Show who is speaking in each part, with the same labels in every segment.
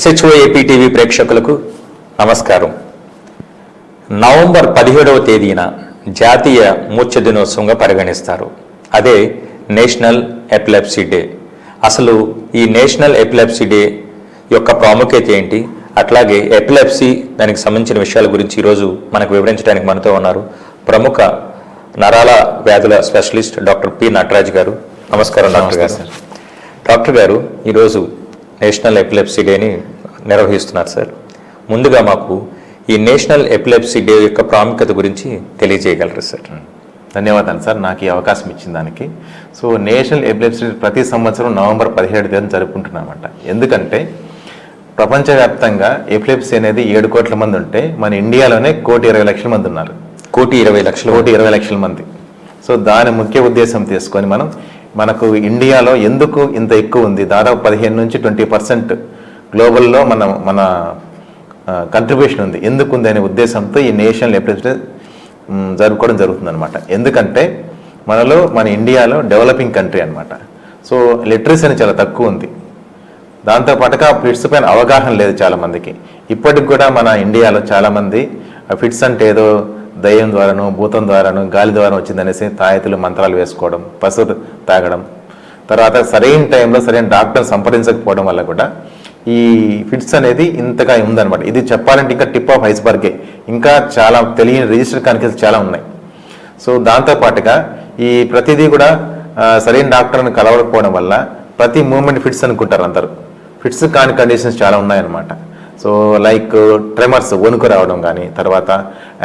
Speaker 1: SHO AP TV ప్రేక్షకులకు నమస్కారం. November పదిహేడవ తేదీన జాతీయ మూర్ఛ దినోత్సవంగా పరిగణిస్తారు. అదే నేషనల్ ఎపిలెప్సీ డే. అసలు ఈ నేషనల్ ఎపిలెప్సీ డే యొక్క ప్రాముఖ్యత ఏంటి? అట్లాగే ఎపిలెప్సీ దానికి సంబంధించిన విషయాల గురించి ఈరోజు మనకు వివరించడానికి మనతో ఉన్నారు ప్రముఖ నరాల వ్యాధుల స్పెషలిస్ట్ డాక్టర్ పి నటరాజ్ గారు. నమస్కారం డాక్టర్ గారు. డాక్టర్ గారు ఈరోజు నేషనల్ ఎపిలెప్సీ డేని నిర్వహిస్తున్నారు సార్. ముందుగా మాకు ఈ నేషనల్ ఎపిలెప్సీ డే యొక్క ప్రాముఖ్యత గురించి తెలియజేయగలరు సార్.
Speaker 2: ధన్యవాదాలు సార్. నాకు ఈ అవకాశం ఇచ్చిన దానికి. సో నేషనల్ ఎపిలెప్సీ ప్రతి సంవత్సరం నవంబర్ పదిహేడు తేదీన జరుపుకుంటున్నామంట. ఎందుకంటే ప్రపంచవ్యాప్తంగా ఎపిలెప్సీ అనేది ఏడు కోట్ల మంది ఉంటే మన ఇండియాలోనే కోటి ఇరవై లక్షల మంది ఉన్నారు.
Speaker 1: కోటి ఇరవై లక్షలు.
Speaker 2: కోటి ఇరవై లక్షల మంది. సో దాని ముఖ్య ఉద్దేశం తీసుకొని మనం మనకు ఇండియాలో ఎందుకు ఇంత ఎక్కువ ఉంది? దాదాపు పదిహేను నుంచి ట్వంటీ పర్సెంట్ గ్లోబల్లో మన మన కంట్రిబ్యూషన్ ఉంది. ఎందుకు ఉంది అనే ఉద్దేశంతో ఈ నేషనల్ ఎపిలెప్సీ జరుపుకోవడం జరుగుతుందనమాట ఎందుకంటే మనలో మన ఇండియాలో డెవలపింగ్ కంట్రీ అనమాట సో లిటరసీ అనేది చాలా తక్కువ ఉంది. దాంతో పాటుగా ఫిట్స్ పైన అవగాహన లేదు చాలామందికి. ఇప్పటికి కూడా మన ఇండియాలో చాలామంది ఆ ఫిట్స్ అంటే ఏదో దయ్యం ద్వారాను భూతం ద్వారాను గాలి ద్వారా వచ్చిందనేసి తాయెత్తులు మంత్రాలు వేసుకోవడం పసుపు తాగడం. తర్వాత సరైన టైంలో సరైన డాక్టర్ సంప్రదించకపోవడం వల్ల కూడా ఈ ఫిట్స్ అనేది ఇంతగా ఉందన్నమాట. ఇది చెప్పాలంటే ఇంకా టిప్ ఆఫ్ ఐస్బర్గే. ఇంకా చాలా తెలియని రిజిస్టర్ కానికేసి చాలా ఉన్నాయి. సో దాంతో పాటుగా ఈ ప్రతిదీ కూడా సరైన డాక్టర్ని కలవకపోవడం వల్ల ప్రతి మూమెంట్ ఫిట్స్ అనుకుంటారు అందరూ. ఫిట్స్ కాని కండిషన్స్ చాలా ఉన్నాయన్నమాట. సో లైక్ ట్రెమర్స్ వణుకు రావడం కానీ తర్వాత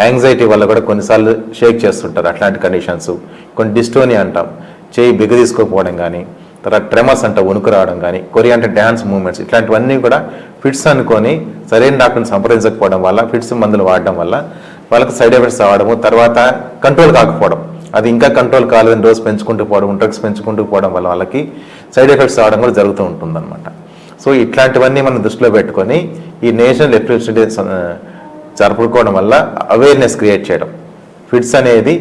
Speaker 2: యాంగ్జైటీ వల్ల కూడా కొన్నిసార్లు షేక్ చేస్తుంటారు అట్లాంటి కండిషన్స్ కొన్ని డిస్టోని అంటాం. చేయి బిగదీసుకోకపోవడం కానీ తర్వాత ట్రెమర్స్ అంట వణుకు రావడం కానీ కొరియా అంటే డ్యాన్స్ మూమెంట్స్ ఇట్లాంటివన్నీ కూడా ఫిట్స్ అనుకొని సరైన డాక్టర్ని సంప్రదించకపోవడం వల్ల ఫిట్స్ మందులు వాడడం వల్ల వాళ్ళకి సైడ్ ఎఫెక్ట్స్ రావడము తర్వాత కంట్రోల్ కాకపోవడం. అది ఇంకా కంట్రోల్ కాలేదని డోస్ పెంచుకుంటూ పోవడం డ్రగ్స్ పెంచుకుంటూ పోవడం వల్ల వాళ్ళకి సైడ్ ఎఫెక్ట్స్ రావడం కూడా జరుగుతూ ఉంటుందన్నమాట. సో ఇట్లాంటివన్నీ మనం దృష్టిలో పెట్టుకొని ఈ నేషనల్ ఎలక్ట్రిసిటీ డే జరుపుకోవడం వల్ల అవేర్నెస్ క్రియేట్ చేయడం. ఫిట్స్ అనేది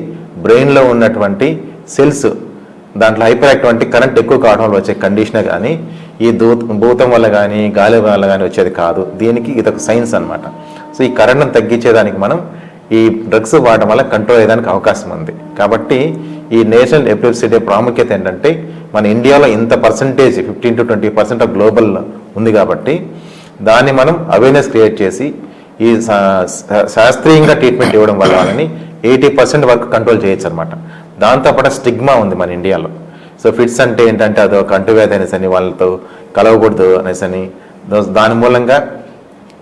Speaker 2: బ్రెయిన్లో ఉన్నటువంటి సెల్స్ దాంట్లో హైపర్ యాక్టివ్ కరెంట్ ఎక్కువ కావడం వల్ల వచ్చే కండిషన్ కానీ ఈ దూ భూతం వల్ల కానీ గాలి వల్ల కానీ వచ్చేది కాదు. దీనికి ఇది ఒక సైన్స్ అన్నమాట. సో ఈ కరెంట్ను తగ్గించేదానికి మనం ఈ డ్రగ్స్ వాడడం వల్ల కంట్రోల్ అయ్యేదానికి అవకాశం ఉంది. కాబట్టి ఈ నేషనల్ ఎపిలెప్సీ డే ప్రాముఖ్యత ఏంటంటే మన ఇండియాలో ఇంత percentage fifteen to twenty percent of global ఉంది కాబట్టి దాన్ని మనం అవేర్నెస్ క్రియేట్ చేసి ఈ శాస్త్రీయంగా ట్రీట్మెంట్ ఇవ్వడం వల్ల వాళ్ళని ఎయిటీ పర్సెంట్ వరకు కంట్రోల్ చేయొచ్చు అనమాట దాంతోపాటు స్టిగ్మా ఉంది మన ఇండియాలో. సో ఫిట్స్ అంటే ఏంటంటే అదో కంటువ్యాధి అనేసి అని వాళ్ళతో కలవకూడదు అనేసి అని దాని మూలంగా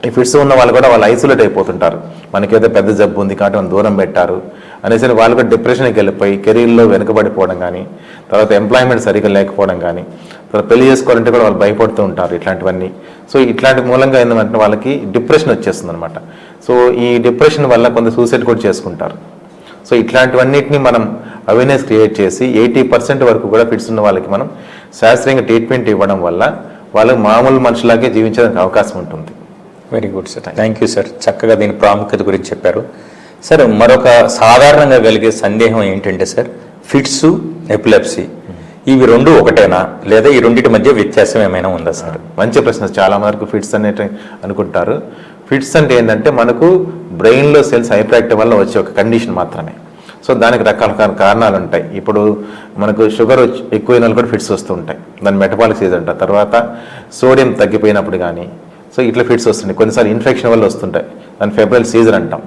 Speaker 2: ఈ ఫిట్స్ ఉన్న వాళ్ళు కూడా వాళ్ళు ఐసోలేట్ అయిపోతుంటారు. మనకేదో పెద్ద జబ్బు ఉంది కాబట్టి మనం దూరం పెట్టారు. అనేసి వాళ్ళు కూడా డిప్రెషన్కి వెళ్ళిపోయి కెరీర్లో వెనుకబడిపోవడం కానీ తర్వాత ఎంప్లాయ్మెంట్ సరిగ్గా లేకపోవడం కానీ తర్వాత పెళ్ళి చేసుకోవాలంటే కూడా వాళ్ళు భయపడుతూ ఉంటారు ఇట్లాంటివన్నీ. సో ఇట్లాంటి మూలంగా ఏంటంటే వాళ్ళకి డిప్రెషన్ వచ్చేస్తుంది అనమాట సో ఈ డిప్రెషన్ వల్ల కొంత సూసైడ్ కూడా చేసుకుంటారు. సో ఇట్లాంటివన్నిటిని మనం అవేర్నెస్ క్రియేట్ చేసి ఎయిటీ పర్సెంట్ వరకు కూడా ఫిట్స్ ఉన్న వాళ్ళకి మనం శాస్త్రీయంగా ట్రీట్మెంట్ ఇవ్వడం వల్ల వాళ్ళకి మామూలు మనుషులాగే జీవించడానికి అవకాశం ఉంటుంది.
Speaker 1: Very good sir thank you sir చక్కగా దీని ప్రాముఖ్యత గురించి చెప్పారు. సార్ మరొక సాధారణంగా కలిగే సందేహం ఏంటంటే సార్ ఫిట్స్ ఎపిలెప్సీ. ఇవి రెండు ఒకటేనా? లేదా ఈ రెండింటి మధ్య వ్యత్యాసం ఏమైనా ఉందా సార్
Speaker 2: మంచి ప్రశ్న. చాలా వరకు ఫిట్స్ అనేటి అనుకుంటారు. ఫిట్స్ అంటే ఏంటంటే మనకు బ్రెయిన్లో సెల్స్ హైపరాక్టివ్ వల్ల వచ్చే ఒక కండిషన్ మాత్రమే. సో దానికి రకరకాల కారణాలు ఉంటాయి. ఇప్పుడు మనకు షుగర్ ఎక్కువైన కూడా ఫిట్స్ వస్తూ ఉంటాయి. దాని మెటబాలిక్ సీజ్ అంట తర్వాత సోడియం తగ్గిపోయినప్పుడు కానీ సో ఇట్లా ఫిట్స్ వస్తుంటాయి. కొన్నిసార్లు ఇన్ఫెక్షన్ వల్ల వస్తుంటాయి. దాని ఫెబ్రల్ సీజన్ అంటాం.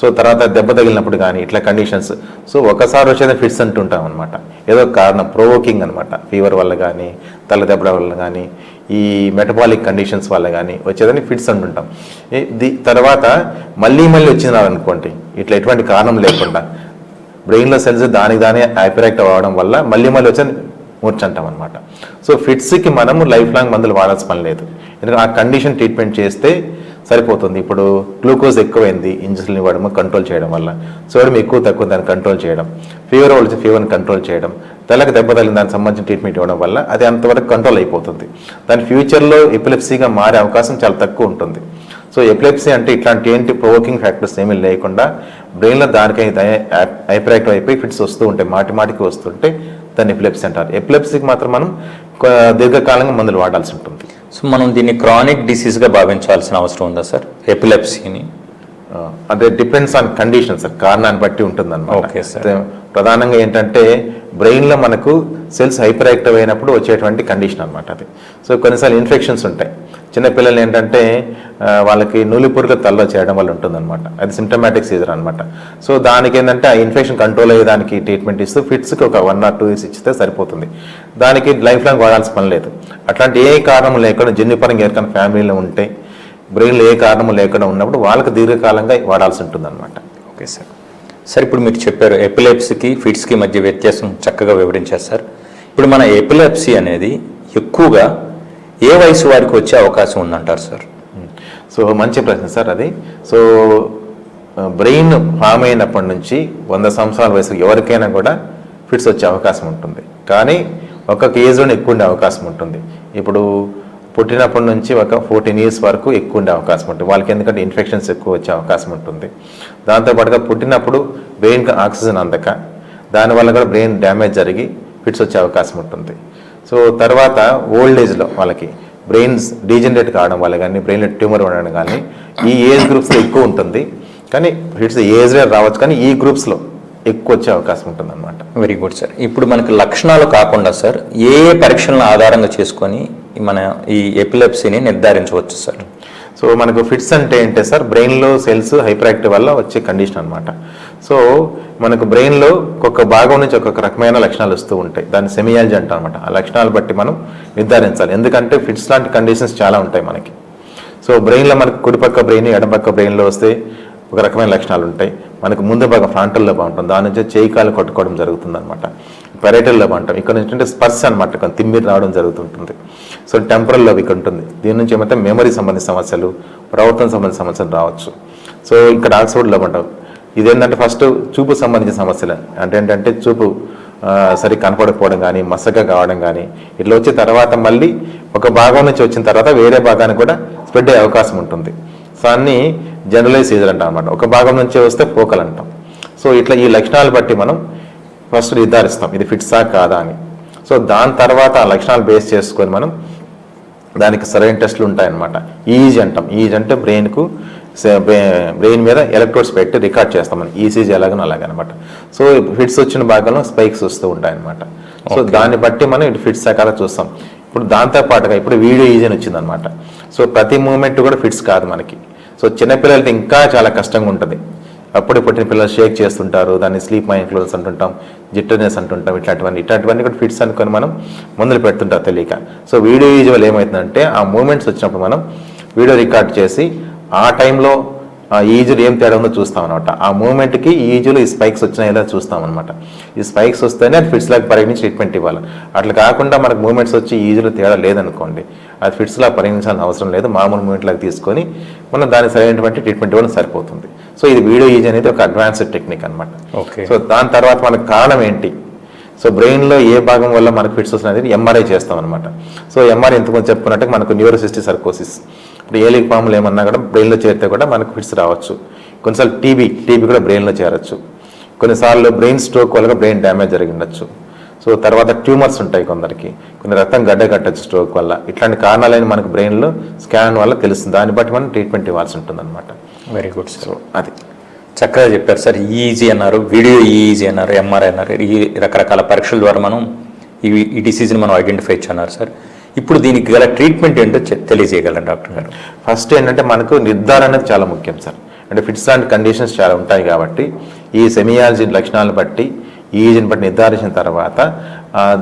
Speaker 2: సో తర్వాత దెబ్బ తగిలినప్పుడు కానీ ఇట్లా కండిషన్స్ సో ఒకసారి వచ్చేది ఫిట్స్ అంటుంటాం అనమాట ఏదో ఒక కారణం ప్రోవోకింగ్ అనమాట ఫీవర్ వల్ల కానీ తల దెబ్బల వల్ల కానీ ఈ మెటబాలిక్ కండిషన్స్ వల్ల కానీ వచ్చేదని ఫిట్స్ అంటుంటాం. దీ ది తర్వాత మళ్ళీ మళ్ళీ వచ్చినారు అనుకోండి ఇట్లా ఎటువంటి కారణం లేకుండా బ్రెయిన్లో సెల్స్ దానికి దానే హైపరాక్టివ్ అవ్వడం వల్ల మళ్ళీ మళ్ళీ వచ్చే మూర్చ అంటాం అనమాట సో ఫిట్స్కి మనము లైఫ్ లాంగ్ మందులు వాడాల్సిన పని లేదు. ఎందుకంటే ఆ కండిషన్ ట్రీట్మెంట్ చేస్తే సరిపోతుంది. ఇప్పుడు గ్లూకోజ్ ఎక్కువైంది ఇంజక్షన్ ఇవ్వడం కంట్రోల్ చేయడం వల్ల. సోడియం ఎక్కువ తక్కువ దాన్ని కంట్రోల్ చేయడం ఫీవర్ వచ్చి ఫీవర్ని కంట్రోల్ చేయడం తలకు దెబ్బ తగిలిన దానికి సంబంధించిన ట్రీట్మెంట్ ఇవ్వడం వల్ల అది అంతవరకు కంట్రోల్ అయిపోతుంది. దాని ఫ్యూచర్లో ఎపిలెప్సీగా మారే అవకాశం చాలా తక్కువ ఉంటుంది. సో ఎపిలెప్సీ అంటే ఇట్లాంటి ఏంటి ప్రొవోకింగ్ ఫ్యాక్టర్స్ ఏమీ లేకుండా బ్రెయిన్లో దానికై హైపరాక్టివ్ అయిపోయి ఫిట్స్ వస్తూ ఉంటాయి మాటి మాటికి వస్తుంటే దాన్ని ఎపిలెప్సీ అంటారు. ఎపిలెప్సీకి మాత్రం మనం దీర్ఘకాలంగా మందులు వాడాల్సి ఉంటుంది.
Speaker 1: సో మనం దీన్ని క్రానిక్ డిసీజ్గా భావించాల్సిన అవసరం ఉందా సార్? ఎపిలెప్సీని?
Speaker 2: అదే డిపెండ్స్ ఆన్ కండిషన్ సార్ కారణాన్ని బట్టి ఉంటుంది
Speaker 1: sir.
Speaker 2: ప్రధానంగా ఏంటంటే బ్రెయిన్లో మనకు సెల్స్ హైపర్ యాక్టివ్ అయినప్పుడు వచ్చేటువంటి కండిషన్ అనమాట అది. సో కొన్నిసార్లు ఇన్ఫెక్షన్స్ ఉంటాయి. చిన్నపిల్లలు ఏంటంటే వాళ్ళకి నూలిపురుగు తలలో చేయడం వల్ల ఉంటుందన్నమాట. అది సిమ్టమాటిక్ సీజర్ అనమాట సో దానికి ఏంటంటే ఆ ఇన్ఫెక్షన్ కంట్రోల్ అయ్యేదానికి ట్రీట్మెంట్ ఇస్తూ ఫిట్స్కి ఒక వన్ ఆర్ టూ ఇయర్స్ ఇచ్చితే సరిపోతుంది. దానికి లైఫ్ లాంగ్ వాడాల్సిన పని లేదు. అట్లాంటి ఏ కారణం లేకుండా జన్యుపరంగా ఎవరికైనా ఫ్యామిలీలో ఉంటే బ్రెయిన్లో ఏ కారణం లేకుండా ఉన్నప్పుడు వాళ్ళకి దీర్ఘకాలంగా వాడాల్సి ఉంటుందన్నమాట.
Speaker 1: Okay sir. సార్ ఇప్పుడు మీరు చెప్పారు ఎపిలెప్సీకి ఫిట్స్కి మధ్య వ్యత్యాసం చక్కగా వివరించారు సార్. ఇప్పుడు మన ఎపిలెప్సీ అనేది ఎక్కువగా ఏ వయసు వారికి వచ్చే అవకాశం ఉందంటారు సార్?
Speaker 2: సో మంచి ప్రశ్న సార్ అది. సో బ్రెయిన్ ఫామ్ అయినప్పటి నుంచి వంద సంవత్సరాల వయసు ఎవరికైనా కూడా ఫిట్స్ వచ్చే అవకాశం ఉంటుంది. కానీ ఒక్కొక్క ఏజ్లోనే ఎక్కువ ఉండే అవకాశం ఉంటుంది. ఇప్పుడు పుట్టినప్పటి నుంచి ఒక ఫోర్టీన్ ఇయర్స్ వరకు ఎక్కువ ఉండే అవకాశం ఉంటుంది. వాళ్ళకి ఎందుకంటే ఇన్ఫెక్షన్స్ ఎక్కువ వచ్చే అవకాశం ఉంటుంది. దాంతోపాటుగా పుట్టినప్పుడు బ్రెయిన్కి ఆక్సిజన్ అందక దానివల్ల కూడా బ్రెయిన్ డ్యామేజ్ జరిగి ఫిట్స్ వచ్చే అవకాశం ఉంటుంది. సో తర్వాత ఓల్డ్ ఏజ్లో వాళ్ళకి బ్రెయిన్స్ డీజనరేట్ కావడం వల్ల కానీ బ్రెయిన్లో ట్యూమర్ ఉండడం కానీ ఈ ఏజ్ గ్రూప్స్లో ఎక్కువ ఉంటుంది. కానీ ఫిట్స్ ఏజ్లో రావచ్చు కానీ ఈ గ్రూప్స్లో ఎక్కువ వచ్చే అవకాశం ఉంటుంది అనమాట
Speaker 1: వెరీ గుడ్ సార్ ఇప్పుడు మనకి లక్షణాలు కాకుండా సార్ ఏ ఏ పరీక్షలను ఆధారంగా చేసుకొని మన ఈ ఎపిలెప్సీని నిర్ధారించవచ్చు సార్
Speaker 2: సో మనకు ఫిట్స్ అంటే ఏంటి సార్ బ్రెయిన్లో సెల్స్ హైపర్ యాక్టివ్ వల్ల వచ్చే కండిషన్ అనమాట సో మనకు బ్రెయిన్లో ఒక్కొక్క భాగం నుంచి ఒక్కొక్క రకమైన లక్షణాలు వస్తూ ఉంటాయి. దాన్ని సెమియాలజీ అంటాం అనమాట ఆ లక్షణాలు బట్టి మనం నిర్ధారించాలి. ఎందుకంటే ఫిట్స్ లాంటి కండిషన్స్ చాలా ఉంటాయి మనకి. సో బ్రెయిన్లో మనకు కుడిపక్క బ్రెయిన్ ఎడపక్క బ్రెయిన్లో వస్తే ఒక రకమైన లక్షణాలు ఉంటాయి. మనకు ముందు భాగం ఫ్రాంటల్ బాగుంటుంది. దాని నుంచి చేయి కాలు కొట్టుకోవడం జరుగుతుంది అనమాట పెరైటల్ బాగుంటాం. ఇక్కడ నుంచి అంటే స్పర్శ అనమాట కొంచెం తిమ్మిరి రావడం జరుగుతుంటుంది. సో టెంపరల్ లోబ్ ఉంటుంది. దీని నుంచి ఏమైతే మెమరీ సంబంధి సమస్యలు ప్రవర్తన సంబంధించిన సమస్యలు రావచ్చు. సో ఇక్కడ ఆక్స్ఫర్డ్ లవ్ అంటాం. ఇదేంటంటే ఫస్ట్ చూపు సంబంధించిన సమస్యలు. అంటే ఏంటంటే చూపు సరి సరిగ్గా కనపడకపోవడం కానీ మసగా కావడం కానీ ఇట్లా వచ్చిన తర్వాత మళ్ళీ ఒక భాగం నుంచి వచ్చిన తర్వాత వేరే భాగానికి కూడా స్ప్రెడ్ అయ్యే అవకాశం ఉంటుంది. సో అన్ని జనరలైజ్ సీజర్ అంటాం అనమాట ఒక భాగం నుంచి వస్తే పోకలు అంటాం. సో ఇట్లా ఈ లక్షణాలు బట్టి మనం ఫస్ట్ నిర్ధారిస్తాం. ఇది ఫిట్సా కాదా అని. సో దాని తర్వాత ఆ లక్షణాలు బేస్ చేసుకొని మనం దానికి సరైన టెస్టులు ఉంటాయన్నమాట. ఈజీ అంటాం ఈజీ అంటే బ్రెయిన్కు బ్రెయిన్ మీద ఎలక్ట్రోడ్స్ పెట్టి రికార్డ్ చేస్తాం మనం ఈసీజీ ఎలాగనో అలాగనమాట. సో ఫిట్స్ వచ్చిన భాగంలో స్పైక్స్ వస్తూ ఉంటాయన్నమాట. సో దాన్ని బట్టి మనం ఇటు ఫిట్స్ రకాల చూస్తాం. ఇప్పుడు దాంతో పాటుగా ఇప్పుడు వీడియో ఈజీ అని వచ్చిందనమాట సో ప్రతి మూమెంట్ కూడా ఫిట్స్ కాదు మనకి. సో చిన్నపిల్లలకి ఇంకా చాలా కష్టంగా ఉంటుంది. అప్పుడే పుట్టిన పిల్లలు షేక్ చేస్తుంటారు దాన్ని స్లీప్ మై క్లోజ్ అంటుంటాం జిట్టర్నెస్ అంటుంటాం ఇట్లాంటివన్నీ. ఇట్లాంటివన్నీ కూడా ఫిట్స్ అనుకొని మనం మందులు పెడుతుంటాం తెలియక. సో వీడియో యూజువల్ ఏమవుతుందంటే ఆ మూమెంట్స్ వచ్చినప్పుడు మనం వీడియో రికార్డ్ చేసి ఆ టైంలో ఈజులు ఏం తేడా ఉందో చూస్తాం అనమాట ఆ మూమెంట్కి ఈజులు ఈ స్పైక్స్ వచ్చినాయి లేదా చూస్తాం అనమాట ఈ స్పైక్స్ వస్తేనే అది ఫిట్స్ లాగా పరిగణించి ట్రీట్మెంట్ ఇవ్వాలి. అట్లా కాకుండా మనకు మూమెంట్స్ వచ్చి ఈజులు తేడా లేదనుకోండి అది ఫిట్స్ లాగా పరిగణించాల్సిన అవసరం లేదు. మామూలు మూమెంట్ లాగా తీసుకొని మనం దానికి సరైనటువంటి ట్రీట్మెంట్ ఇవ్వడం సరిపోతుంది. సో ఇది వీడియో ఈజ్ అనేది ఒక అడ్వాన్స్డ్ టెక్నిక్ అనమాట
Speaker 1: Okay.
Speaker 2: సో దాని తర్వాత మనకు కారణం ఏంటి? సో బ్రెయిన్లో ఏ భాగం వల్ల మనకు ఫిట్స్ వస్తున్నాయి ఎంఆర్ఐ చేస్తాం అనమాట సో ఎంఆర్ఐ ఎంతమంది చెప్పుకున్నట్టు మనకు న్యూరోసిస్టి సర్కోసిస్ ఇప్పుడు ఏలిక్ పాములు ఏమన్నా కూడా బ్రెయిన్లో చేరితే కూడా మనకు ఫిట్స్ రావచ్చు. కొన్నిసార్లు టీబీ టీబీ కూడా బ్రెయిన్లో చేరచ్చు. కొన్నిసార్లు బ్రెయిన్ స్ట్రోక్ వల్ల బ్రెయిన్ డ్యామేజ్ జరిగి ఉండొచ్చు. సో తర్వాత ట్యూమర్స్ ఉంటాయి కొందరికి. కొన్ని రక్తం గడ్డ కట్టచ్చు స్ట్రోక్ వల్ల. ఇట్లాంటి కారణాలైన మనకు బ్రెయిన్లో స్కాన్ వల్ల తెలుస్తుంది. దాన్ని బట్టి మనం ట్రీట్మెంట్ ఇవ్వాల్సి ఉంటుంది అనమాట
Speaker 1: వెరీ గుడ్
Speaker 2: సో అది.
Speaker 1: చక్కగా చెప్పారు సార్ ఈజీ అన్నారు వీడియో ఈజీ అన్నారు ఎంఆర్ఐ అన్నారు. ఈ రకరకాల పరీక్షల ద్వారా మనం ఈ ఈ డిసీజ్ని మనం ఐడెంటిఫై చేయన్నారు సార్. ఇప్పుడు దీనికి గల ట్రీట్మెంట్ ఏంటో తెలియజేయగలం తెలియజేయగలరు డాక్టర్ గారు?
Speaker 2: ఫస్ట్ ఏంటంటే మనకు నిర్ధారణ అనేది చాలా ముఖ్యం సార్. అంటే ఫిట్స్ లాంటి కండిషన్స్ చాలా ఉంటాయి కాబట్టి ఈ సెమియాలజీ లక్షణాలను బట్టి ఈజీని బట్టి నిర్ధారించిన తర్వాత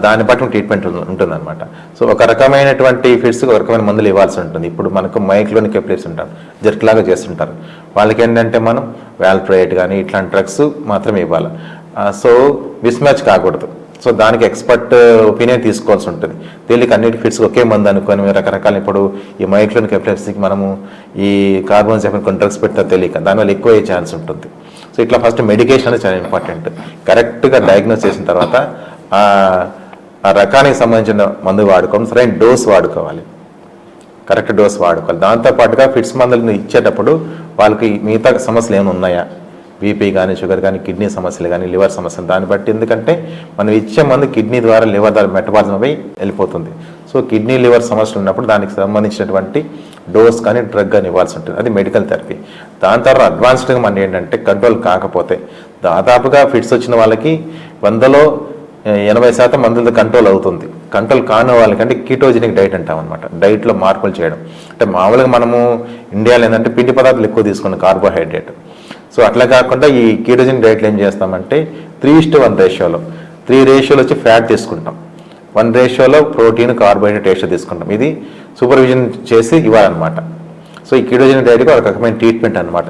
Speaker 2: దాన్ని బట్టి ట్రీట్మెంట్ ఉంటుందన్నమాట. సో ఒక రకమైనటువంటి ఫిట్స్ ఒక రకమైన మందులు ఇవ్వాల్సి ఉంటుంది. ఇప్పుడు మనకు మైక్లోనిక్ ఎపిలెప్సీ ఉంటారు. జర్క్లాగా చేస్తుంటారు. వాళ్ళకి ఏంటంటే మనం వ్యాల్ప్రేట్ కానీ ఇట్లాంటి డ్రగ్స్ మాత్రమే ఇవ్వాలి. సో మిస్ మ్యాచ్ కాకూడదు. సో దానికి ఎక్స్పర్ట్ ఒపీనియన్ తీసుకోవాల్సి ఉంటుంది. దీనికి అన్నిటి ఫిట్స్ ఒకే మందు అనుకొని రకరకాల ఇప్పుడు ఈ మైక్లోనిక్ ఎపిలెప్సీకి మనము ఈ కార్బన్ చెప్పిన కొన్ని డ్రగ్స్ పెట్టినా తెలియక దానివల్ల ఎక్కువ అయ్యే ఛాన్స్ ఉంటుంది. సో ఇట్లా ఫస్ట్ మెడికేషన్ అనేది చాలా ఇంపార్టెంట్. కరెక్ట్గా డయాగ్నోస్ చేసిన తర్వాత ఆ ఆ రకానికి సంబంధించిన మందు వాడుకోవడం సరైన డోస్ వాడుకోవాలి. కరెక్ట్ డోస్ వాడుకోవాలి. దాంతోపాటుగా ఫిట్స్ మందులను ఇచ్చేటప్పుడు వాళ్ళకి మిగతా సమస్యలు ఏమైనా ఉన్నాయా? బీపీ కానీ షుగర్ కానీ కిడ్నీ సమస్యలు కానీ లివర్ సమస్యలు దాన్ని బట్టి ఎందుకంటే మనం ఇచ్చే మందు కిడ్నీ ద్వారా లివర్ ద్వారా మెటబాలిజం అయి వెళ్ళిపోతుంది. సో కిడ్నీ లివర్ సమస్యలు ఉన్నప్పుడు దానికి సంబంధించినటువంటి డోస్ కానీ డ్రగ్ కానీ ఇవ్వాల్సి ఉంటుంది. అది మెడికల్ థెరపీ. దాని తర్వాత అడ్వాన్స్డ్గా మన ఏంటంటే కంట్రోల్ కాకపోతే దాదాపుగా ఫిట్స్ వచ్చిన వాళ్ళకి వందలో ఎనభై శాతం మందులతో కంట్రోల్ అవుతుంది. కంట్రోల్ కాని వాళ్ళకంటే కీటోజెనిక్ డైట్ అంటాం అనమాట డైట్లో మార్పులు చేయడం. అంటే మామూలుగా మనము ఇండియాలో ఏంటంటే పిండి పదార్థాలు ఎక్కువ తీసుకున్నాం కార్బోహైడ్రేట్. సో అట్లా కాకుండా ఈ కీటోజెనిక్ డైట్లో ఏం చేస్తామంటే త్రీ ఇస్ట్ వన్ రేషియోలో. త్రీ రేషియోలో వచ్చి ఫ్యాట్ తీసుకుంటాం. వన్ రేషియోలో ప్రోటీన్ కార్బోహైడ్రేట్ రేషియో తీసుకుంటాం. ఇది సూపర్విజన్ చేసి ఇవ్వాలన్నమాట. సో ఈ కీటోజెనిక్ డైట్కి ఒక రకమైన ట్రీట్మెంట్ అనమాట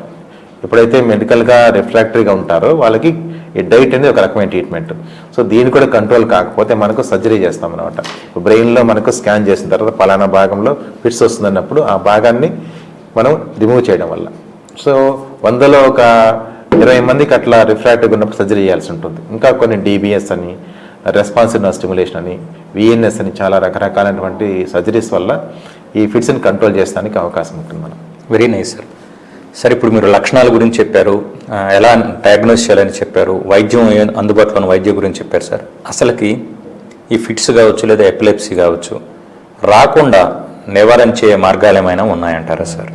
Speaker 2: ఎప్పుడైతే మెడికల్గా రిఫ్రాక్టరీగా ఉంటారో వాళ్ళకి ఈ డైట్ అనేది ఒక రకమైన ట్రీట్మెంట్ సో దీని కూడా కంట్రోల్ కాకపోతే మనకు సర్జరీ చేస్తాం అనమాట బ్రెయిన్లో మనకు స్కాన్ చేసిన తర్వాత పలానా భాగంలో ఫిట్స్ వస్తుందన్నప్పుడు ఆ భాగాన్ని మనం రిమూవ్ చేయడం వల్ల. సో వందలో ఒక ఇరవై మందికి అట్లా రిఫ్రాక్టివ్ ఉన్నప్పుడు సర్జరీ చేయాల్సి ఉంటుంది. ఇంకా కొన్ని డీబీఎస్ అని రెస్పాన్సివ్ స్టిములేషన్ అని విఎన్ఎస్ అని చాలా రకరకాలైనటువంటి సర్జరీస్ వల్ల ఈ ఫిట్స్ని కంట్రోల్ చేసడానికి అవకాశం ఉంటుంది మనం
Speaker 1: వెరీ నైస్ సార్ సార్ ఇప్పుడు మీరు లక్షణాల గురించి చెప్పారు ఎలా డయాగ్నోస్ చేయాలని చెప్పారు వైద్యం అందుబాటులో ఉన్న వైద్యం గురించి చెప్పారు సార్? అసలుకి ఈ ఫిట్స్ కావచ్చు లేదా ఎపిలెప్సీ కావచ్చు రాకుండా నివారించే మార్గాలు ఏమైనా ఉన్నాయంటారా సార్?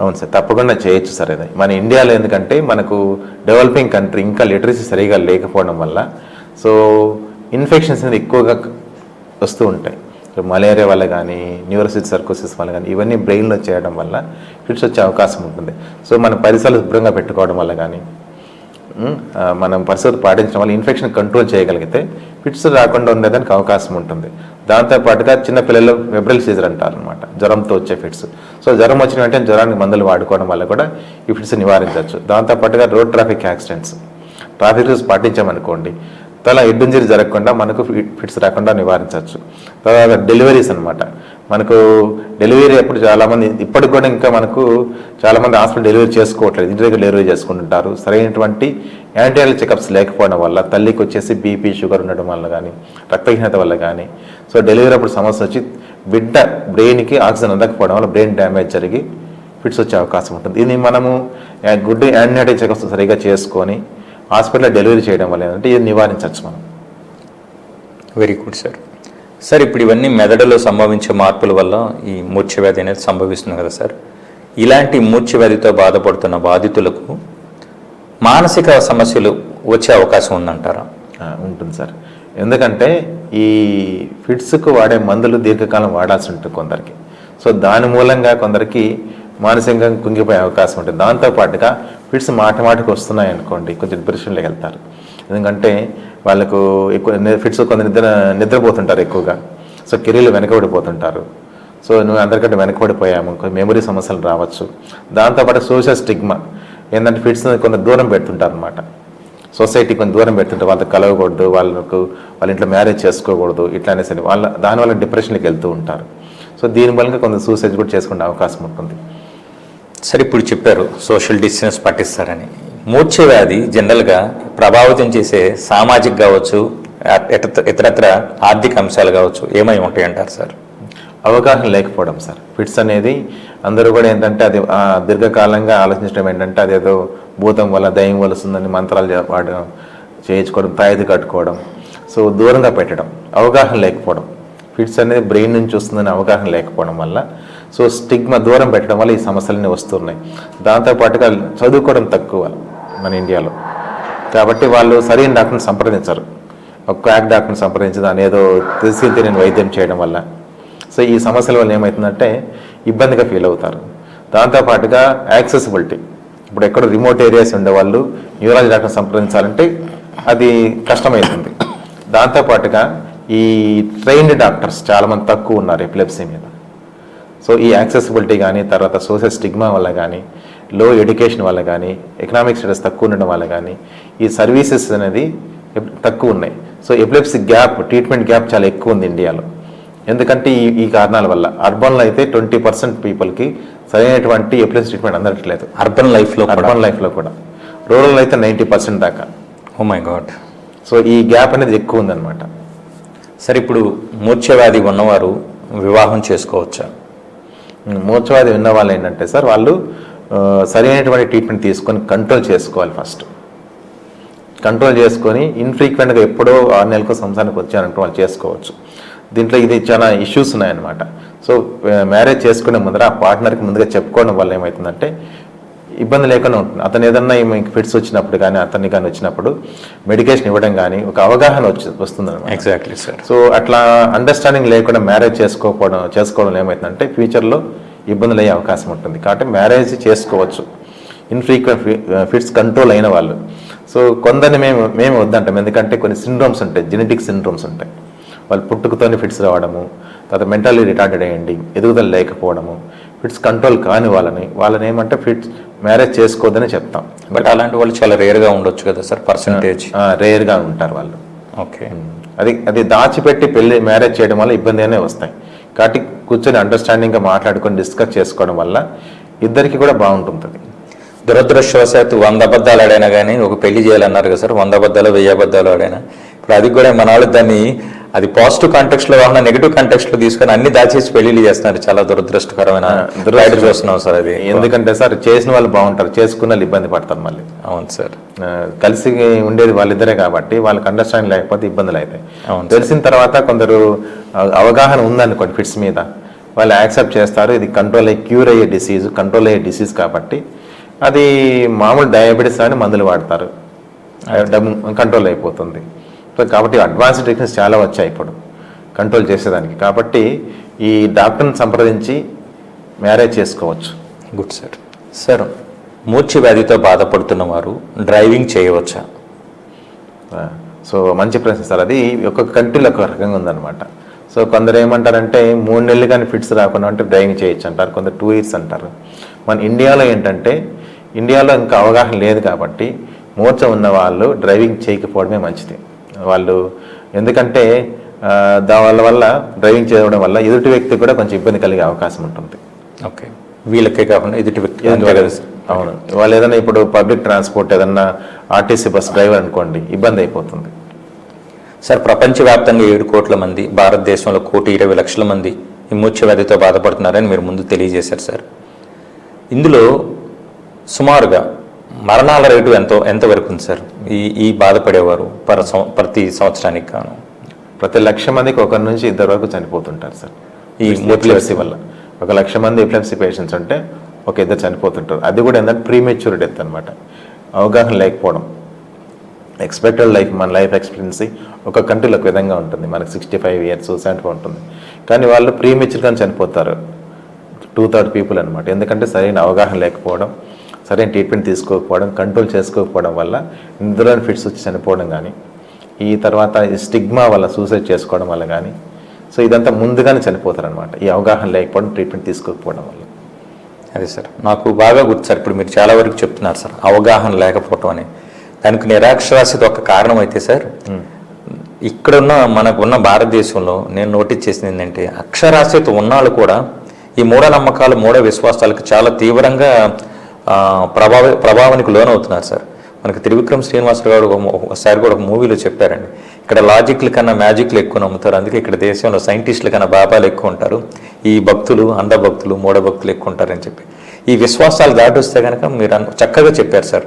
Speaker 2: అవును సార్ తప్పకుండా చేయొచ్చు సార్ ఇది. మన ఇండియాలో ఎందుకంటే మనకు డెవలపింగ్ కంట్రీ ఇంకా లిటరసీ సరిగా లేకపోవడం వల్ల సో ఇన్ఫెక్షన్స్ అనేది ఎక్కువగా వస్తూ ఉంటాయి. మలేరియా వల్ల కానీ న్యూరోసిస్ సర్కోసిస్ వల్ల కానీ ఇవన్నీ బ్రెయిన్లో చేయడం వల్ల ఫిట్స్ వచ్చే అవకాశం ఉంటుంది. సో మన పరిసరాలు శుభ్రంగా పెట్టుకోవడం వల్ల కానీ మనం పరిస్థితులు పాటించడం వల్ల ఇన్ఫెక్షన్ కంట్రోల్ చేయగలిగితే ఫిట్స్ రాకుండా ఉండేదానికి అవకాశం ఉంటుంది. దాంతోపాటుగా చిన్న పిల్లలు వెబ్రల్ సీజర్ అంటారు అనమాట జ్వరంతో వచ్చే ఫిట్స్. సో జ్వరం వచ్చిన వెంటనే జ్వరానికి మందులు వాడుకోవడం వల్ల కూడా ఈ ఫిట్స్ నివారించవచ్చు. దాంతోపాటుగా road traffic accidents. Traffic rules పాటించామనుకోండి తల హెడ్ ఇంజరీ జరగకుండా మనకు ఫిట్స్ రాకుండా నివారించవచ్చు. తర్వాత డెలివరీస్ అన్నమాట. మనకు డెలివరీ అప్పుడు చాలామంది ఇప్పటికి కూడా ఇంకా మనకు చాలామంది హాస్పిటల్ డెలివరీ చేసుకోవట్లేదు. ఇంటి దగ్గర డెలివరీ చేసుకుంటుంటారు. సరైనటువంటి యాంటీఆల్ చెకప్స్ లేకపోవడం వల్ల తల్లికి వచ్చేసి బీపీ షుగర్ ఉండడం వల్ల కానీ రక్తహీనత వల్ల కానీ. సో డెలివరీ అప్పుడు సమస్య వచ్చి బిడ్డ బ్రెయిన్కి ఆక్సిజన్ అందకపోవడం వల్ల బ్రెయిన్ డ్యామేజ్ జరిగి ఫిట్స్ వచ్చే అవకాశం ఉంటుంది. ఇది మనము గుడ్ యాంటీఆల్ చెకప్స్ సరిగా చేసుకొని హాస్పిటల్లో డెలివరీ చేయడం వల్ల ఏంటంటే ఇది నివారించవచ్చు మనం.
Speaker 1: వెరీ గుడ్ సార్ సార్ ఇప్పుడు ఇవన్నీ మెదడులో సంభవించే మార్పుల వల్ల ఈ మూర్ఛ వ్యాధి అనేది సంభవిస్తుంది కదా సార్ ఇలాంటి మూర్ఛ వ్యాధితో బాధపడుతున్న బాధితులకు మానసిక సమస్యలు వచ్చే అవకాశం ఉందంటారా?
Speaker 2: ఉంటుంది సార్ ఎందుకంటే ఈ ఫిట్స్కు వాడే మందులు దీర్ఘకాలం వాడాల్సి ఉంటుంది కొందరికి. సో దాని మూలంగా కొందరికి మానసికంగా కుంగిపోయే అవకాశం ఉంటుంది. దాంతోపాటుగా ఫిట్స్ మాట మాటకు వస్తున్నాయి అనుకోండి కొంచెం డిప్రెషన్లోకి వెళ్తారు. ఎందుకంటే వాళ్ళకు ఎక్కువ ఫిట్స్ కొంత నిద్ర నిద్రపోతుంటారు ఎక్కువగా. సో కెరీర్లు వెనకబడిపోతుంటారు. సో నువ్వు అందరికంటే వెనకబడిపోయాము మెమరీ సమస్యలు రావచ్చు. దాంతోపాటు సోషల్ స్టిగ్మా ఏంటంటే ఫిట్స్ కొంత దూరం పెడుతుంటారు అనమాట సొసైటీ కొంత దూరం పెడుతుంటే వాళ్ళతో కలవకూడదు వాళ్ళకు వాళ్ళ ఇంట్లో మ్యారేజ్ చేసుకోకూడదు ఇట్లా అనేసి వాళ్ళ దానివల్ల డిప్రెషన్కి వెళ్తూ ఉంటారు. సో దీని మూలంగా కొంత సూసైడ్ కూడా చేసుకునే అవకాశం ఉంటుంది.
Speaker 1: సరే ఇప్పుడు చెప్పారు సోషల్ డిస్టెన్స్ పాటిస్తారని. మూర్ఛ వ్యాధి జనరల్గా ప్రభావితం చేసే సామాజిక కావచ్చు ఇతర- ఇతరత్ర ఆర్థిక అంశాలు కావచ్చు ఏమై ఉంటాయి అంటారు సార్?
Speaker 2: అవగాహన లేకపోవడం సార్. ఫిట్స్ అనేది అందరూ కూడా ఏంటంటే అది దీర్ఘకాలంగా ఆలోచించడం ఏంటంటే అదేదో భూతం వల్ల దయ్యం వలసిందని మంత్రాలు వాడడం చేయించుకోవడం తాయిది కట్టుకోవడం సో దూరంగా పెట్టడం అవగాహన లేకపోవడం. ఫిట్స్ అనేది బ్రెయిన్ నుంచి వస్తుందని అవగాహన లేకపోవడం వల్ల సో స్టిగ్మా దూరం పెట్టడం వల్ల ఈ సమస్యలన్నీ వస్తున్నాయి. దాంతోపాటుగా చదువుకోవడం తక్కువ మన ఇండియాలో. కాబట్టి వాళ్ళు సరైన డాక్టర్ని సంప్రదించరు. ఒక క్వాక్ డాక్టర్ని సంప్రదించి దాని ఏదో తెలిసి తెలియని వైద్యం చేయడం వల్ల. సో ఈ సమస్యల వల్ల ఏమవుతుందంటే ఇబ్బందిగా ఫీల్ అవుతారు. దాంతోపాటుగా యాక్సెసిబిలిటీ. ఇప్పుడు ఎక్కడ రిమోట్ ఏరియాస్ ఉండేవాళ్ళు న్యూరాలజీ డాక్టర్ సంప్రదించాలంటే అది కష్టమవుతుంది దాంతోపాటుగా ఈ ట్రైన్డ్ డాక్టర్స్ చాలామంది తక్కువ ఉన్నారు ఎపిలెప్సీ మీద. సో ఈ యాక్సెసిబిలిటీ కానీ తర్వాత సోషల్ స్టిగ్మా వల్ల కానీ లో ఎడ్యుకేషన్ వల్ల కానీ ఎకనామిక్ స్టేటస్ తక్కువ ఉండడం వల్ల కానీ ఈ సర్వీసెస్ అనేది తక్కువ ఉన్నాయి. So epilepsy gap treatment gap చాలా ఎక్కువ ఉంది ఇండియాలో. ఎందుకంటే ఈ ఈ కారణాల వల్ల అర్బన్లో అయితే ట్వంటీ పర్సెంట్ పీపుల్కి సరైనటువంటి ఎపిలెప్సీ ట్రీట్మెంట్ అందట్లేదు.
Speaker 1: అర్బన్ లైఫ్లో
Speaker 2: అర్బన్ లైఫ్లో కూడా. రూరల్ అయితే నైంటీ పర్సెంట్ దాకా.
Speaker 1: ఓ మై గాడ్
Speaker 2: సో ఈ గ్యాప్ అనేది ఎక్కువ ఉందన్నమాట.
Speaker 1: సరే ఇప్పుడు మూర్ఛ వ్యాధి ఉన్నవారు వివాహం చేసుకోవచ్చా?
Speaker 2: మూర్ఛవాది ఉన్న వాళ్ళు ఏంటంటే సార్ వాళ్ళు సరైనటువంటి ట్రీట్మెంట్ తీసుకొని కంట్రోల్ చేసుకోవాలి ఫస్ట్ కంట్రోల్ చేసుకొని ఇన్ఫ్రీక్వెంట్గా ఎప్పుడో ఆరు నెలలకు సంవత్సరానికి వచ్చారంటే వాళ్ళు చేసుకోవచ్చు. దీంట్లో ఇది చాలా ఇష్యూస్ ఉన్నాయన్నమాట. సో మ్యారేజ్ చేసుకునే ముందర ఆ పార్ట్నర్కి ముందుగా చెప్పుకోవడం వల్ల ఏమవుతుందంటే ఇబ్బంది లేకుండా ఉంటుంది. అతను ఏదన్నా ఫిట్స్ వచ్చినప్పుడు కానీ అతన్ని కానీ వచ్చినప్పుడు మెడికేషన్ ఇవ్వడం కానీ ఒక అవగాహన వచ్చి వస్తుంది
Speaker 1: ఎగ్జాక్ట్లీ సార్
Speaker 2: సో అట్లా అండర్స్టాండింగ్ లేకుండా మ్యారేజ్ చేసుకోకపోవడం చేసుకోవడం ఏమవుతుందంటే ఫ్యూచర్లో ఇబ్బందులు అయ్యే అవకాశం ఉంటుంది. కాబట్టి మ్యారేజ్ చేసుకోవచ్చు. ఇన్ఫ్రీక్వెంట్ ఫిట్స్ కంట్రోల్ అయిన వాళ్ళు. సో కొందరిని మేము మేము వద్దంటాం. ఎందుకంటే కొన్ని సిండ్రోమ్స్ ఉంటాయి. జెనెటిక్ సిండ్రోమ్స్ ఉంటాయి. వాళ్ళు పుట్టుకతోనే ఫిట్స్ రావడము తర్వాత మెంటల్లీ రిటార్డెడ్ అయ్యండి ఎదుగుదల లేకపోవడము ఫిట్స్ కంట్రోల్ కాని వాళ్ళని వాళ్ళని ఏమంటే ఫిట్స్ మ్యారేజ్ చేసుకోవద్దని చెప్తాం.
Speaker 1: బట్ అలాంటి వాళ్ళు చాలా రేర్గా ఉండొచ్చు కదా సార్? పర్సంటేజ్
Speaker 2: రేర్గా ఉంటారు వాళ్ళు.
Speaker 1: ఓకే.
Speaker 2: అది అది దాచిపెట్టి పెళ్ళి మ్యారేజ్ చేయడం వల్ల ఇబ్బంది అనే వస్తాయి. కాబట్టి కూర్చొని అండర్స్టాండింగ్గా మాట్లాడుకొని డిస్కస్ చేసుకోవడం వల్ల ఇద్దరికి కూడా బాగుంటుంది
Speaker 1: దురదృష్టవశాత్తు వంద అబద్ధాలు ఆడైనా కానీ ఒక పెళ్ళి చేయాలన్నారు కదా సార్? వంద అబద్ధాలు వెయ్యి అబద్ధాలు ఆడైనా? ఇప్పుడు అది కూడా మన వాళ్ళు దాన్ని అది పాజిటివ్ కాంటెక్స్ట్లో కాకుండా నెగిటివ్ కాంటెక్స్ట్లో తీసుకొని అన్ని దాచేసి పెళ్ళిళ్ళు చేస్తున్నారు. చాలా దురదృష్టకరమైన
Speaker 2: దురదృష్టం.
Speaker 1: చూస్తున్నాం సార్ అది.
Speaker 2: ఎందుకంటే సార్ చేసిన వాళ్ళు బాగుంటారు చేసుకున్న వాళ్ళు ఇబ్బంది పడతారు మళ్ళీ.
Speaker 1: అవును సార్.
Speaker 2: కలిసి ఉండేది వాళ్ళిద్దరే కాబట్టి వాళ్ళకి అండర్స్టాండింగ్ లేకపోతే ఇబ్బందులు అవుతాయి. తెలిసిన తర్వాత కొందరు అవగాహన ఉందనుకోండి ఫిట్స్ మీద. వాళ్ళు యాక్సెప్ట్ చేస్తారు ఇది కంట్రోల్ అయ్యి క్యూర్ అయ్యే డిసీజ్ కంట్రోల్ అయ్యే డిసీజ్ కాబట్టి అది మామూలు డయాబెటీస్ అని మందులు వాడతారు. కంట్రోల్ అయిపోతుంది. కాబట్టి అడ్వాన్స్ ట్రీట్మెంట్స్ చాలా వచ్చాయి ఇప్పుడు. కంట్రోల్ చేసేదానికి. కాబట్టి ఈ డాక్టర్ని సంప్రదించి మ్యారేజ్ చేసుకోవచ్చు.
Speaker 1: Good sir. సార్ మూర్ఛ వ్యాధితో బాధపడుతున్న వారు డ్రైవింగ్ చేయవచ్చా?
Speaker 2: సో మంచి ప్రశ్న సార్. అది ఒక్కొక్క కంట్రీలో ఒక రకంగా ఉందన్నమాట. సో కొందరు ఏమంటారంటే మూడు నెలలు కానీ ఫిట్స్ రాకుండా అంటే డ్రైవింగ్ చేయొచ్చు అంటారు. కొందరు టూ ఇయర్స్ అంటారు. మన ఇండియాలో ఏంటంటే ఇండియాలో ఇంకా అవగాహన లేదు కాబట్టి మూర్ఛ ఉన్న వాళ్ళు డ్రైవింగ్ చేయకపోవడమే మంచిది. వాళ్ళు. ఎందుకంటే ఆ, దాని వల్ల డ్రైవింగ్ చేయడం వల్ల ఎదుటి వ్యక్తికి కూడా కొంచెం ఇబ్బంది కలిగే అవకాశం ఉంటుంది.
Speaker 1: ఓకే. వీళ్ళకే కాకుండా ఎదుటి వ్యక్తి
Speaker 2: అవును. వాళ్ళు ఏదైనా ఇప్పుడు పబ్లిక్ ట్రాన్స్పోర్ట్ ఏదన్నా ఆర్టీసీ బస్ డ్రైవర్ అనుకోండి ఇబ్బంది అయిపోతుంది.
Speaker 1: సార్ ప్రపంచవ్యాప్తంగా ఏడు కోట్ల మంది భారతదేశంలో కోటి ఇరవై లక్షల మంది ఈ మూర్ఛ వ్యాధితో బాధపడుతున్నారని మీరు ముందు తెలియజేశారు సార్. ఇందులో సుమారుగా మరణాల రేటు ఎంతో ఎంతవరకు ఉంది సార్? ఈ ఈ బాధపడేవారు పర సం- ప్రతి సంవత్సరానికి గాను.
Speaker 2: ప్రతి లక్ష మందికి ఒకరి నుంచి ఇద్దరు వరకు చనిపోతుంటారు సార్.
Speaker 1: ఈ
Speaker 2: ఈ ఎపిలెప్సీ వల్ల. ఒక లక్ష మంది ఎపిలెప్సీ పేషెంట్స్ ఉంటే ఒక ఇద్దరు చనిపోతుంటారు. అది కూడా ఏంటంటే ప్రీమెచ్యూర్ డెత్ అనమాట అవగాహన లేకపోవడం. ఎక్స్పెక్టెడ్ లైఫ్ మన లైఫ్ ఎక్స్పీరియన్సీ ఒక కంట్రీలో ఒక విధంగా ఉంటుంది. మనకి సిక్స్టీ ఫైవ్ ఇయర్స్ సెవెంటీ ఉంటుంది. కానీ వాళ్ళు ప్రీమెచ్యూర్గా చనిపోతారు. టూ థర్డ్ పీపుల్ అనమాట ఎందుకంటే సరైన అవగాహన లేకపోవడం. సరైన ట్రీట్మెంట్ తీసుకోకపోవడం కంట్రోల్ చేసుకోకపోవడం వల్ల ఇందులో ఫిట్స్ వచ్చి చనిపోవడం కానీ ఈ తర్వాత ఈ స్టిగ్మా వల్ల సూసైడ్ చేసుకోవడం వల్ల కానీ సో ఇదంతా ముందుగానే చనిపోతారు అనమాట ఈ అవగాహన లేకపోవడం ట్రీట్మెంట్ తీసుకోకపోవడం వల్ల.
Speaker 1: అదే సార్. నాకు బాగా గుర్తు సార్. ఇప్పుడు మీరు చాలా వరకు చెప్తున్నారు సార్ అవగాహన లేకపోవటం అని. దానికి నిరాక్షరాస్యత ఒక కారణం అయితే సార్ ఇక్కడున్న మనకున్న భారతదేశంలో నేను నోటీస్ చేసింది ఏంటంటే అక్షరాస్యత ఉన్నాళ్ళు కూడా ఈ మూఢనమ్మకాలు మూఢ విశ్వాసాలకు చాలా తీవ్రంగా ప్రభావ ప్రభావానికి లోనవుతున్నారు సార్. మనకి త్రివిక్రమ్ శ్రీనివాసరావు గారు ఒకసారి కూడా ఒక మూవీలో చెప్పారండి. ఇక్కడ లాజిక్ల కన్నా మ్యాజిక్లు ఎక్కువ నమ్ముతారు. అందుకే ఇక్కడ దేశంలో సైంటిస్టుల కన్నా బాబాలు ఎక్కువ ఉంటారు. ఈ భక్తులు అంధభక్తులు భక్తులు మూఢ భక్తులు ఎక్కువ ఉంటారని చెప్పి. ఈ విశ్వాసాలు దాటి వస్తే కనుక మీరు అన్- చక్కగా చెప్పారు సార్.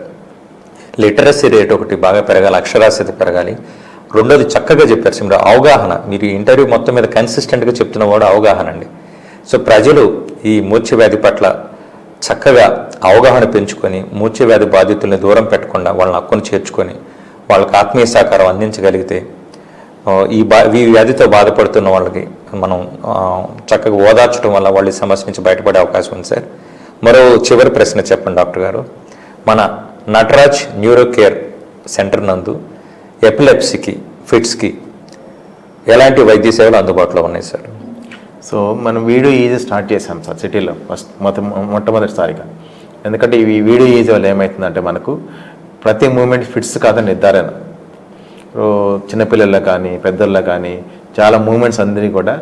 Speaker 1: లిటరసీ రేట్ ఒకటి బాగా పెరగాలి అక్షరాస్యత పెరగాలి. రెండోది చక్కగా చెప్పారు సార్. మీరు అవగాహన మీరు ఇంటర్వ్యూ మొత్తం మీద కన్సిస్టెంట్గా చెప్తున్న కూడా అవగాహన అండి. సో ప్రజలు ఈ మూర్ఛ వ్యాధి పట్ల చక్కగా అవగాహన పెంచుకొని మూర్ఛ వ్యాధి బాధితుల్ని దూరం పెట్టకుండా వాళ్ళని హక్కును చేర్చుకొని వాళ్ళకి ఆత్మీయ సహకారం అందించగలిగితే ఈ బా ఈ వ్యాధితో బాధపడుతున్న వాళ్ళకి మనం చక్కగా ఓదార్చడం వల్ల వాళ్ళ సమస్య నుంచి బయటపడే అవకాశం ఉంది సార్. మరో చివరి ప్రశ్న చెప్పండి డాక్టర్ గారు. మన నటరాజ్ న్యూరో కేర్ సెంటర్ నందు ఎపిలెప్సీకి ఫిట్స్కి ఎలాంటి వైద్య సేవలు అందుబాటులో ఉన్నాయి సార్?
Speaker 2: సో మనం వీడియో ఈజీ స్టార్ట్ చేసాం సార్ సిటీలో ఫస్ట్ మొత్తం మొట్టమొదటిసారిగా. ఎందుకంటే ఈ వీడియో ఈజీ వల్ల ఏమవుతుందంటే మనకు ప్రతి మూమెంట్ ఫిట్స్ కాదని నిర్ధారణ. చిన్నపిల్లల్లో చిన్నపిల్లలకు కానీ పెద్దల్లో కానీ చాలా మూమెంట్స్ అందరినీ కూడా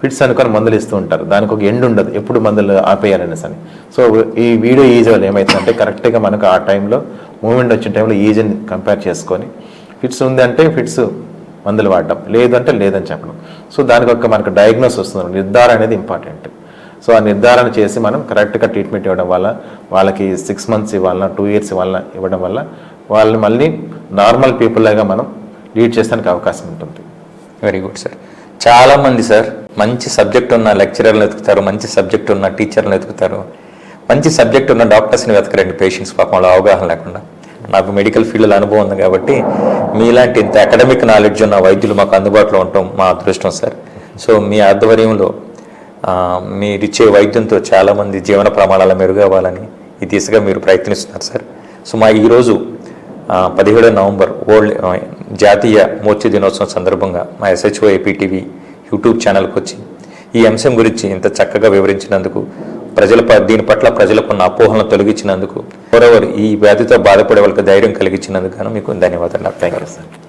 Speaker 2: ఫిట్స్ అనుకొని మందులు ఇస్తూ ఉంటారు. దానికి ఒక ఎండ్ ఉండదు. ఎప్పుడు మందులు ఆపేయాలనేసి అని సో ఈ వీడియో ఈజీ వల్ల ఏమవుతుందంటే కరెక్ట్గా మనకు ఆ టైంలో మూమెంట్ వచ్చిన టైంలో ఈజీని కంపేర్ చేసుకొని ఫిట్స్ ఉంది అంటే ఫిట్స్ మందులు వాడడం లేదు అంటే లేదని చెప్పడం. సో దానికి ఒక మనకు డయాగ్నోస్ వస్తుంది. నిర్ధారణ అనేది ఇంపార్టెంట్ సో ఆ నిర్ధారణ చేసి మనం కరెక్ట్గా ట్రీట్మెంట్ ఇవ్వడం వల్ల వాళ్ళకి సిక్స్ మంత్స్ ఇవ్వాలన్నా టూ ఇయర్స్ ఇవ్వాలన్నా ఇవ్వడం వల్ల వాళ్ళని మళ్ళీ నార్మల్ పీపుల్ లాగా మనం లీడ్ చేసడానికి అవకాశం ఉంటుంది.
Speaker 1: వెరీ గుడ్ సార్ చాలామంది సార్ మంచి సబ్జెక్ట్ ఉన్న లెక్చరర్లు వెతుకుతారు మంచి సబ్జెక్ట్ ఉన్న టీచర్లు వెతుకుతారు. మంచి సబ్జెక్ట్ ఉన్న డాక్టర్స్ని వెతకరండి పేషెంట్స్ పాపం అవగాహన లేకుండా. నాకు మెడికల్ ఫీల్డ్లో అనుభవం ఉంది కాబట్టి మీలాంటి ఇంత అకాడమిక్ నాలెడ్జ్ ఉన్న వైద్యులు మాకు అందుబాటులో ఉండటం మా అదృష్టం సార్. సో మీ ఆధ్వర్యంలో మీరిచ్చే వైద్యంతో చాలామంది జీవన ప్రమాణాలు మెరుగవ్వాలని ఈ దిశగా మీరు ప్రయత్నిస్తున్నారు సార్. సో మా ఈరోజు పదిహేడో నవంబర్ వరల్డ్ జాతీయ మోర్చ దినోత్సవం సందర్భంగా మా ఎస్హెచ్ఓ ఏపీటీవీ యూట్యూబ్ ఛానల్కి వచ్చి ఈ అంశం గురించి ఇంత చక్కగా వివరించినందుకు ప్రజల దీని పట్ల ప్రజలకు ఉన్న అపోహలను తొలగించినందుకు మోరవర్ ఈ వ్యాధితో బాధపడే వాళ్ళకి ధైర్యం కలిగించినందుకు మీకు ధన్యవాదాలు. Thank you sir